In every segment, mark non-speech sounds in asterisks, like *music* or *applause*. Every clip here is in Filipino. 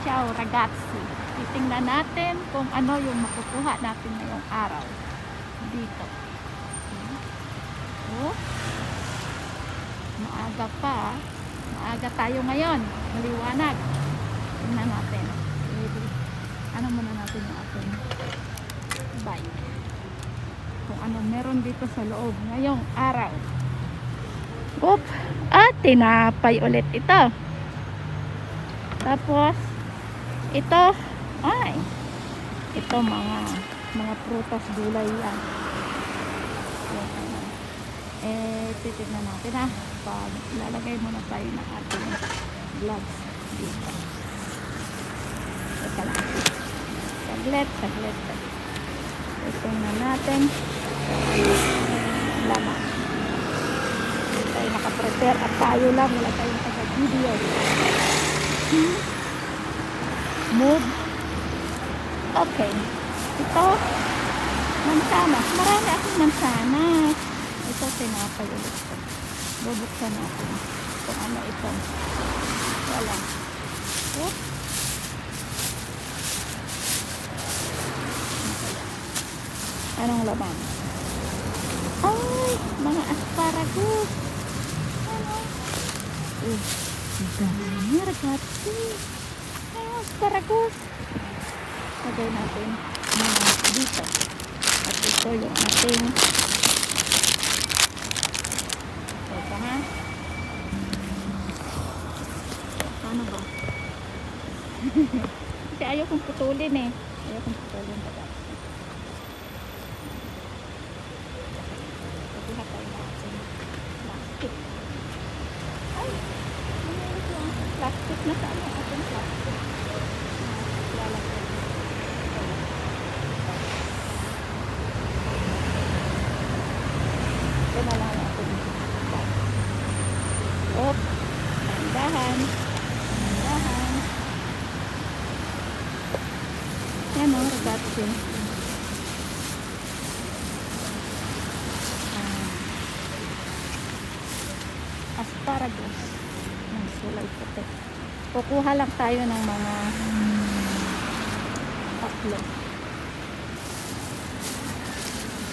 Ciao ragazzi. Titingnan natin kung ano yung makukuha natin ngayong araw. Dito. Oh. Maaga pa. ah. Maaga tayo ngayon. Maliwanag. Tingnan natin. Ano muna natin yung ating bike. Kung ano meron dito sa loob ngayong araw. Oop. At tinapay ulit ito. Tapos, ito, ay, ito mga, mga prutas gulay yan. Eh, titignan natin ha. Pag lalagay muna tayo ng ating gloves dito. Teka lang. Saglit, saglit, saglit. Titignan natin. Hindi tayo nakaprepare at tayo lang. Wala tayong taga-video. Hmm. Move. Okay. Ito, mansanas. Marami akong mansanas. Ito, tinapay ulit ko. Bubuksan natin. Kung ano ito. Wala. Oh. Anong laman? Ay, mga asparagus. Ano? Uh, dami ragazzi. Asparagus. Lagay natin muna dito. At ito yung ating Teka ha. Paano ba? *laughs* Kasi ayaw kong putulin eh. Ayaw kong putulin pa Kukuha tayo ng ating plastic. Ay! Plastic na saan yung ating plastic? Ah, lalagyan. Ito na lang natin. Op. Tandahan. Tandahan. Yan o, ragazzi. Ah. Asparagus. Ng sulay puti. Kukuha lang tayo ng mga tatlo.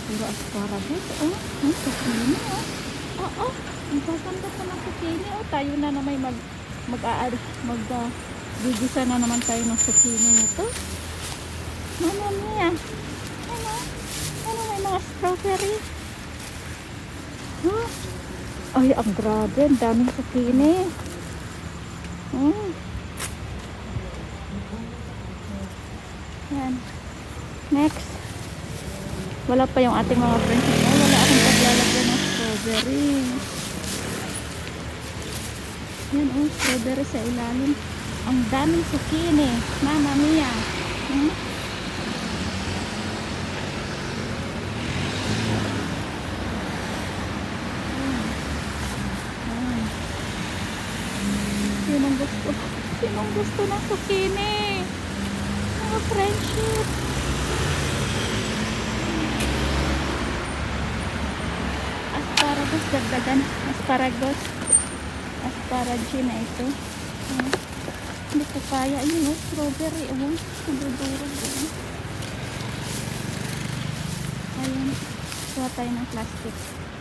Puro asparagus. Oh, ang zucchini oh. Oo, oh, ang gaganda pa ng zucchini. Oh, tayo na na may mag mag aad mag gigisa na naman tayo ng zucchini nito. Mama mia. Ano? Ano may mga strawberry? Huh? Ay, ang grabe. Ang daming zucchini. Hmm. Yan. Next. Wala pa yung ating mga friends. Wala akong paglalagyan ng strawberry. Yan oh, strawberry sa ilalim. Ang daming zucchini. Mama mia. Hmm? Hmm. Sinong gusto? Sinong gusto ng zucchini? Mga friendship. asparagus dagdagan asparagus asparagi na ito. Hmm. hindi ko kaya. Yun oh strawberry oh. Nadudurog oh ayun. Kuha tayo ng plastic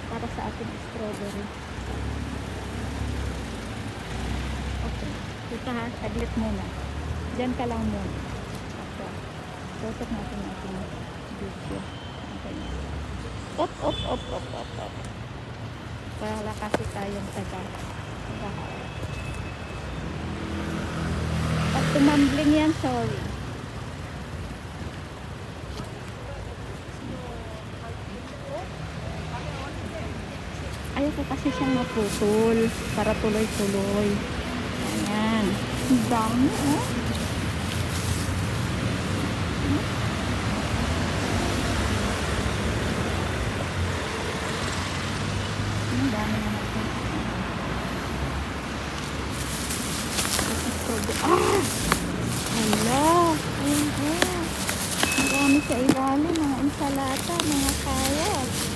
para sa ating strawberry. Okay. Kita ha. Saglit muna. Dyan ka lang muna. Okay. Tutok natin ating video. Okay. Op, op, op, op, op, op. Wala kasi tayong taga. Pag tumambling yan, sorry. Ayaw ko kasi siyang maputol para tuloy-tuloy. Ayan. Ang dami, oh. Ang dami na natin. Ah! Hala! Po. Marami sa ilalim. Mga insalata, mga kayat.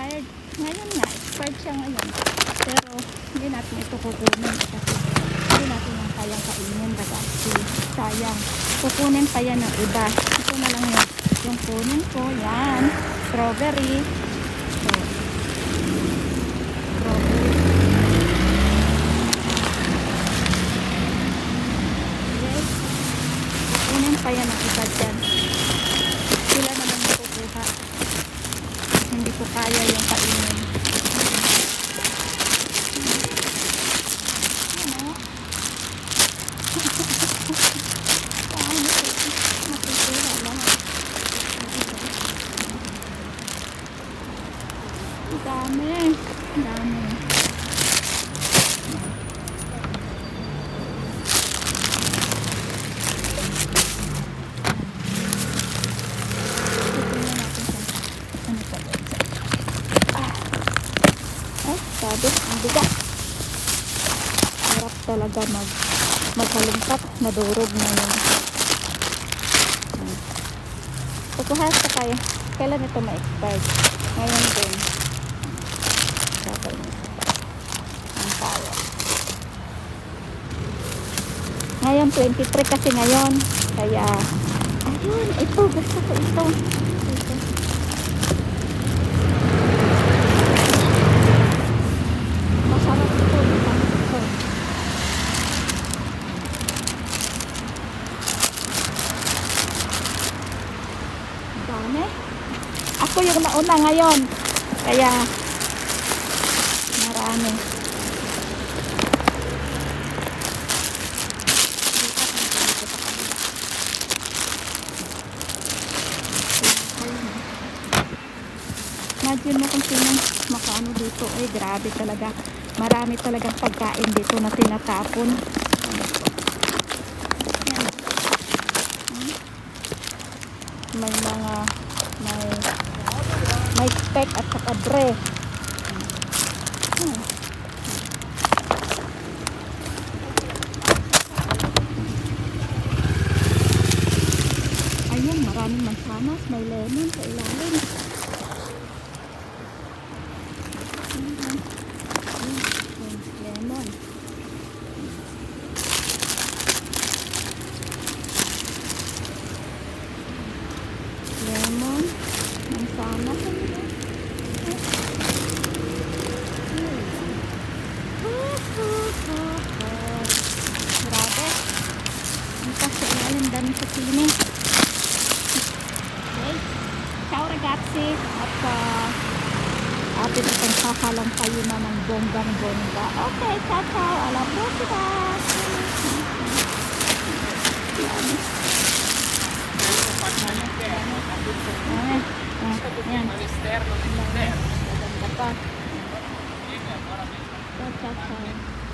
Ngayon nga, expired siya ngayon. Pero hindi natin ito kukunin kasi hindi natin yung kayang kainin baga. Sayang. Kukunin pa yan ng iba. Ito na lang yung, yung kunin ko. Yan. Strawberry. So, strawberry. Yes. Kunin pa yan ng iba dyan. Sila naman makukuha. Hindi ko kaya yung kainin. Ano? Paano ito? Matutira lahat. Ang dami. Ang dami. Titingnan natin kung ano pa doon sa Ah. Ay, sabi, ang bigat. Talaga mag maghalungkat. Nadurog na yun. Hmm. Kukuha sa kaya. Kailan ito ma-expired? Ngayon din. Dapat ang kaya. Ngayon, 23 kasi ngayon. Kaya, ayun, ito, gusto ko ito. Ito. Masarap ito. Masarap ito. Ang Dami. Ako yung nauna ngayon. Kaya, marami. Imagine mo kung sino makaano dito. Ay, grabe talaga. Marami talagang pagkain dito na tinatapon. Yan. Hmm? May mga may may speck at saka bre. Hmm. Ayun, maraming mansanas, may lemon sa ilalim. bonggang-bongga. Oke, okay, ciao, ciao. Alam kita.